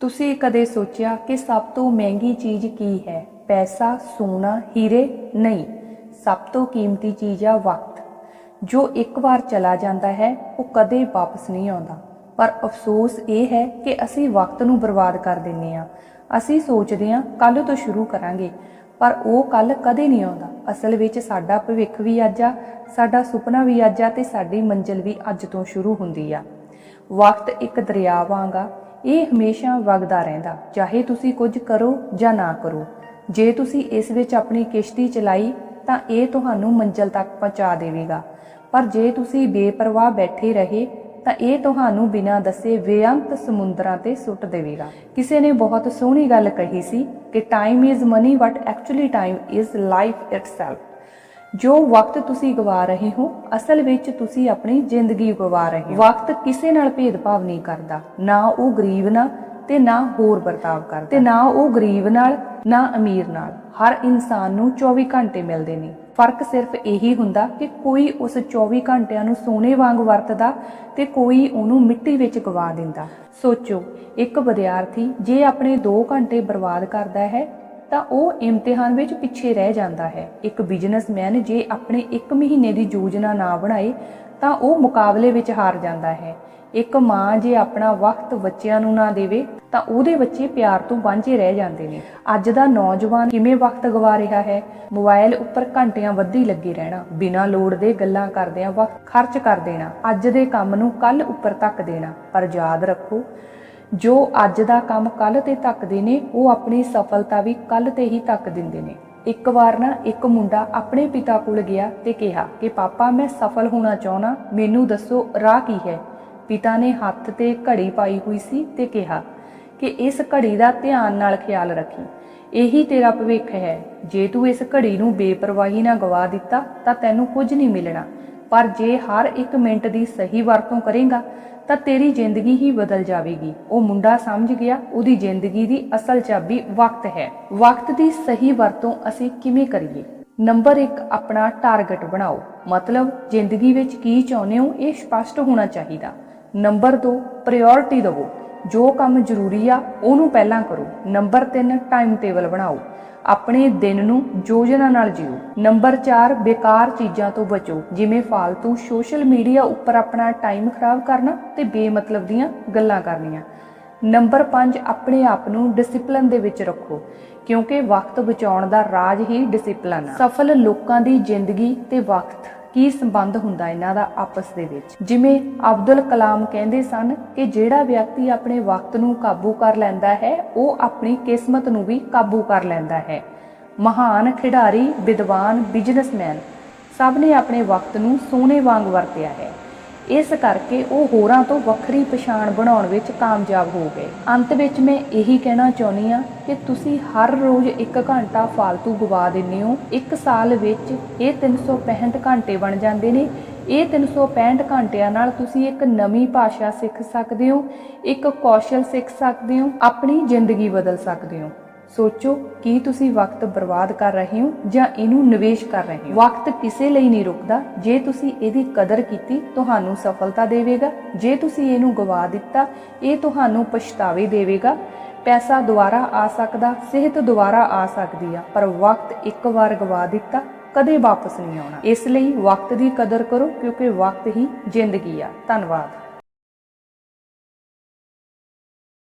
ਤੁਸੀਂ ਕਦੇ ਸੋਚਿਆ ਕਿ ਸਭ ਤੋਂ ਮਹਿੰਗੀ ਚੀਜ਼ ਕੀ ਹੈ? ਪੈਸਾ, ਸੋਨਾ, ਹੀਰੇ? ਨਹੀਂ। ਸਭ ਤੋਂ ਕੀਮਤੀ ਚੀਜ਼ ਆ ਵਕਤ। ਜੋ ਇੱਕ ਵਾਰ ਚਲਾ ਜਾਂਦਾ ਹੈ, ਉਹ ਕਦੇ ਵਾਪਸ ਨਹੀਂ ਆਉਂਦਾ। ਪਰ ਅਫਸੋਸ ਇਹ ਹੈ ਕਿ ਅਸੀਂ ਵਕਤ ਨੂੰ ਬਰਬਾਦ ਕਰ ਦਿੰਨੇ ਆ ਅਸੀਂ ਸੋਚਦੇ ਹਾਂ ਕੱਲ ਤੋਂ ਸ਼ੁਰੂ ਕਰਾਂਗੇ। ਪਰ ਉਹ ਕੱਲ ਕਦੇ ਨਹੀਂ ਆਉਂਦਾ। ਅਸਲ ਵਿੱਚ ਸਾਡਾ ਭਵਿੱਖ ਵੀ ਅੱਜ ਆ, ਸਾਡਾ ਸੁਪਨਾ ਵੀ ਅੱਜ ਆ ਤੇ ਸਾਡੀ ਮੰਜ਼ਿਲ ਵੀ ਅੱਜ ਤੋਂ ਸ਼ੁਰੂ ਹੁੰਦੀ ਆ। ਵਕਤ ਇੱਕ ਦਰਿਆ ਵਾਂਗਾ ਇਹ ਹਮੇਸ਼ਾ ਵਗਦਾ ਰਹਿੰਦਾ, ਚਾਹੇ ਤੁਸੀਂ ਕੁਝ ਕਰੋ ਜਾਂ ਨਾ ਕਰੋ। ਜੇ ਤੁਸੀਂ ਇਸ ਵਿੱਚ ਆਪਣੀ ਕਿਸ਼ਤੀ ਚਲਾਈ, ਤਾਂ ਇਹ ਤੁਹਾਨੂੰ ਮੰਜ਼ਿਲ ਤੱਕ ਪਹੁੰਚਾ ਦੇਵੇਗਾ। ਪਰ ਜੇ ਤੁਸੀਂ ਬੇਪਰਵਾਹ ਬੈਠੇ ਰਹੇ, ਤਾਂ ਇਹ ਤੁਹਾਨੂੰ ਬਿਨਾਂ ਦੱਸੇ ਬੇਅੰਤ ਸਮੁੰਦਰਾਂ ਤੇ ਸੁੱਟ ਦੇਵੇਗਾ। ਕਿਸੇ ਨੇ ਬਹੁਤ ਸੋਹਣੀ ਗੱਲ ਕਹੀ ਸੀ ਕਿ time is money but actually time is life itself ਜੋ ਵਕਤ ਤੁਸੀਂ ਗਵਾ ਰਹੇ ਹੋ, ਅਸਲ ਵਿੱਚ ਤੁਸੀਂ ਆਪਣੀ ਜ਼ਿੰਦਗੀ ਗਵਾ ਰਹੇ ਹੋ। ਵਕਤ ਕਿਸੇ ਨਾਲ ਭੇਦਭਾਵ ਨਹੀਂ ਕਰਦਾ। ਨਾ ਉਹ ਗਰੀਬ ਨਾਲ ਤੇ ਨਾ ਹੋਰ ਵਰਤਾਵ ਕਰਦਾ। ਤੇ ਨਾ ਉਹ ਗਰੀਬ ਨਾਲ, ਨਾ ਅਮੀਰ ਨਾਲ। ਹਰ ਇਨਸਾਨ ਨੂੰ 24 ਘੰਟੇ ਮਿਲਦੇ ਨੇ। ਫ਼ਰਕ ਸਿਰਫ ਇਹੀ ਹੁੰਦਾ ਕਿ ਕੋਈ ਉਸ 24 ਘੰਟਿਆਂ ਨੂੰ ਸੋਨੇ ਵਾਂਗ ਵਰਤਦਾ ਤੇ ਕੋਈ ਉਹਨੂੰ ਮਿੱਟੀ ਵਿੱਚ ਗਵਾ ਦਿੰਦਾ। ਸੋਚੋ, ਇੱਕ ਵਿਦਿਆਰਥੀ ਜੇ ਆਪਣੇ 2 ਘੰਟੇ ਬਰਬਾਦ ਕਰਦਾ ਹੈ ਤਾਂ ਉਹ ਇਮਤਿਹਾਨ ਵਿੱਚ ਪਿੱਛੇ ਰਹਿ ਜਾਂਦਾ ਹੈ। ਇੱਕ ਬਿਜ਼ਨਸਮੈਨ ਜੇ ਆਪਣੇ 1 ਮਹੀਨੇ ਦੀ ਯੋਜਨਾ ਨਾ ਬਣਾਏ, ਤਾਂ ਉਹ ਮੁਕਾਬਲੇ ਵਿੱਚ ਹਾਰ ਜਾਂਦਾ ਹੈ। ਇੱਕ ਮਾਂ ਜੇ ਆਪਣਾ ਵਕਤ ਬੱਚਿਆਂ ਨੂੰ ਨਾ ਦੇਵੇ, ਤਾਂ ਉਹਦੇ ਬੱਚੇ ਪਿਆਰ ਤੋਂ ਵਾਂਝੇ ਰਹਿ ਜਾਂਦੇ ਨੇ। ਅੱਜ ਦਾ ਨੌਜਵਾਨ ਕਿਵੇਂ ਵਕਤ ਗਵਾ ਰਿਹਾ ਹੈ? ਮੋਬਾਈਲ ਉੱਪਰ ਘੰਟਿਆਂ ਵੱਧੀ ਲੱਗੇ ਰਹਿਣਾ, ਬਿਨਾਂ ਲੋੜ ਦੇ ਗੱਲਾਂ ਕਰਦਿਆਂ ਵਕਤ ਖਰਚ ਕਰ ਦੇਣਾ, ਅੱਜ ਦੇ ਕੰਮ ਨੂੰ ਕੱਲ ਉੱਪਰ ਤੱਕ ਦੇਣਾ। ਪਰ ਯਾਦ ਰੱਖੋ ਜੋ ਅੱਜ ਦਾ ਕੰਮ ਕੱਲ ਤੇ ਧੱਕਦੇ ਨੇ, ਉਹ ਆਪਣੀ ਸਫਲਤਾ ਵੀ ਕੱਲ ਤੇ ਹੀ ਧੱਕ ਦਿੰਦੇ ਨੇ। ਇੱਕ ਵਾਰ ਨਾ ਇੱਕ ਮੁੰਡਾ ਆਪਣੇ ਪਿਤਾ ਕੋਲ ਗਿਆ ਤੇ ਕਿਹਾ ਕਿ, ਪਾਪਾ, ਮੈਂ ਸਫਲ ਹੋਣਾ ਚਾਹੁੰਦਾ, ਮੈਨੂੰ ਦੱਸੋ ਰਾਹ ਕੀ ਹੈ? ਪਿਤਾ ਨੇ ਹੱਥ ਤੇ ਘੜੀ ਪਾਈ ਹੋਈ ਸੀ ਤੇ ਕਿਹਾ ਕਿ, ਇਸ ਘੜੀ ਦਾ ਧਿਆਨ ਨਾਲ ਖਿਆਲ ਰੱਖੀ। ਇਹੀ ਤੇਰਾ ਭਵਿੱਖ ਹੈ। ਜੇ ਤੂੰ ਇਸ ਘੜੀ ਨੂੰ ਬੇਪਰਵਾਹੀ ਨਾਲ ਗਵਾ ਦਿੱਤਾ, ਤਾਂ ਤੈਨੂੰ ਕੁਝ ਨਹੀਂ ਮਿਲਣਾ। ਪਰ ਜੇ ਹਰ ਇੱਕ ਮਿੰਟ ਦੀ ਸਹੀ ਵਰਤੋਂ ਕਰੇਗਾ, ਤਾਂ ਤੇਰੀ ਜ਼ਿੰਦਗੀ ਹੀ ਬਦਲ ਜਾਵੇਗੀ। ਉਹ ਮੁੰਡਾ ਸਮਝ ਗਿਆ, ਉਹਦੀ ਜ਼ਿੰਦਗੀ ਦੀ ਅਸਲ ਚਾਬੀ ਵਕਤ ਹੈ। ਵਕਤ ਦੀ ਸਹੀ ਵਰਤੋਂ ਅਸੀਂ ਕਿਵੇਂ ਕਰੀਏ? ਨੰਬਰ 1 ਆਪਣਾ ਟਾਰਗੇਟ ਬਣਾਓ। ਮਤਲਬ, ਜ਼ਿੰਦਗੀ ਵਿੱਚ ਕੀ ਚਾਹੁੰਦੇ ਹੋ ਇਹ ਸਪਸ਼ਟ ਹੋਣਾ ਚਾਹੀਦਾ। ਨੰਬਰ 2 ਪ੍ਰਾਇੋਰਟੀ ਦਿਵੋ। ਜੋ ਕੰਮ ਜ਼ਰੂਰੀ ਆ, ਉਹਨੂੰ ਪਹਿਲਾਂ ਕਰੋ। ਨੰਬਰ 3 ਟਾਈਮ ਟੇਬਲ ਬਣਾਓ। ਆਪਣੇ ਦਿਨ ਨੂੰ ਯੋਜਨਾ ਨਾਲ ਜੀਓ। ਨੰਬਰ 4 ਬੇਕਾਰ ਚੀਜ਼ਾਂ ਤੋਂ ਬਚੋ। ਜਿਵੇਂ ਫालतू ਸੋਸ਼ਲ ਮੀਡੀਆ ਉੱਪਰ ਆਪਣਾ ਟਾਈਮ ਖਰਾਬ ਕਰਨਾ ਤੇ ਬੇਮਤਲਬ ਦੀਆਂ ਗੱਲਾਂ ਕਰਨੀਆਂ। ਨੰਬਰ 5 ਆਪਣੇ ਆਪ ਨੂੰ ਡਿਸਪਲਿਨ ਦੇ ਵਿੱਚ ਰੱਖੋ, ਕਿਉਂਕਿ ਵਕਤ ਬਚਾਉਣ ਦਾ ਰਾਜ ਹੀ ਡਿਸਪਲਿਨ ਆ। ਸਫਲ ਲੋਕਾਂ ਦੀ ਜ਼ਿੰਦਗੀ ਤੇ ਵਕਤ ਕੀ ਸੰਬੰਧ ਹੁੰਦਾ ਇਹਨਾਂ ਦਾ ਆਪਸ ਦੇ ਵਿੱਚ? ਜਿਵੇਂ ਅਬਦੁਲ ਕਲਾਮ ਕਹਿੰਦੇ ਸਨ ਕਿ ਜਿਹੜਾ ਵਿਅਕਤੀ ਆਪਣੇ ਵਕਤ ਨੂੰ ਕਾਬੂ ਕਰ ਲੈਂਦਾ ਹੈ, ਉਹ ਆਪਣੀ ਕਿਸਮਤ ਨੂੰ ਵੀ ਕਾਬੂ ਕਰ ਲੈਂਦਾ ਹੈ। ਮਹਾਨ ਖਿਡਾਰੀ, ਵਿਦਵਾਨ ਬਿਜ਼ਨਸਮੈਨ ਸਭ ਨੇ ਆਪਣੇ ਵਕਤ ਨੂੰ ਸੋਨੇ ਵਾਂਗ ਵਰਤਿਆ ਹੈ। ਇਸ ਕਰਕੇ ਉਹ ਹੋਰਾਂ ਤੋਂ ਵੱਖਰੀ ਪਛਾਣ ਬਣਾਉਣ ਵਿੱਚ ਕਾਮਯਾਬ ਹੋ ਗਏ। ਅੰਤ ਵਿੱਚ ਮੈਂ ਇਹੀ ਕਹਿਣਾ ਚਾਹੁੰਦੀ ਆ ਕਿ ਤੁਸੀਂ ਹਰ ਰੋਜ਼ 1 ਘੰਟਾ ਫालतू ਗਵਾ ਦਿੰਦੇ ਹੋ। ਇੱਕ ਸਾਲ ਵਿੱਚ ਇਹ 365 ਘੰਟੇ ਬਣ ਜਾਂਦੇ ਨੇ। ਇਹ 365 ਘੰਟਿਆਂ ਨਾਲ ਤੁਸੀਂ ਇੱਕ ਨਵੀਂ ਭਾਸ਼ਾ ਸਿੱਖ ਸਕਦੇ ਹੋ, ਇੱਕ ਕੌਸ਼ਲ ਸਿੱਖ ਸਕਦੇ ਹੋ, ਆਪਣੀ ਜ਼ਿੰਦਗੀ ਬਦਲ ਸਕਦੇ ਹੋ। ਸੋਚੋ ਕੀ ਤੁਸੀਂ ਵਕਤ ਬਰਬਾਦ ਕਰ ਰਹੇ ਹੋ ਜਾਂ ਇਹਨੂੰ ਨਿਵੇਸ਼ ਕਰ ਰਹੇ ਹੋ। ਵਕਤ ਕਿਸੇ ਲਈ ਨਹੀਂ ਰੁਕਦਾ। ਜੇ ਤੁਸੀਂ ਇਹਦੀ ਕਦਰ ਕੀਤੀ, ਤੁਹਾਨੂੰ ਸਫਲਤਾ ਦੇਵੇਗਾ। ਜੇ ਤੁਸੀਂ ਇਹਨੂੰ ਗਵਾ ਦਿੱਤਾ, ਇਹ ਤੁਹਾਨੂੰ ਪਛਤਾਵੇ ਦੇਵੇਗਾ। ਪੈਸਾ ਦੁਬਾਰਾ ਆ ਸਕਦਾ, ਸਿਹਤ ਦੁਬਾਰਾ ਆ ਸਕਦੀ ਆ, ਪਰ ਵਕਤ ਇੱਕ ਵਾਰ ਗਵਾ ਦਿੱਤਾ, ਕਦੇ ਵਾਪਸ ਨਹੀਂ ਆਉਣਾ। ਇਸ ਲਈ ਵਕਤ ਦੀ ਕਦਰ ਕਰੋ, ਕਿਉਂਕਿ ਵਕਤ ਹੀ ਜ਼ਿੰਦਗੀ ਆ। ਧੰਨਵਾਦ।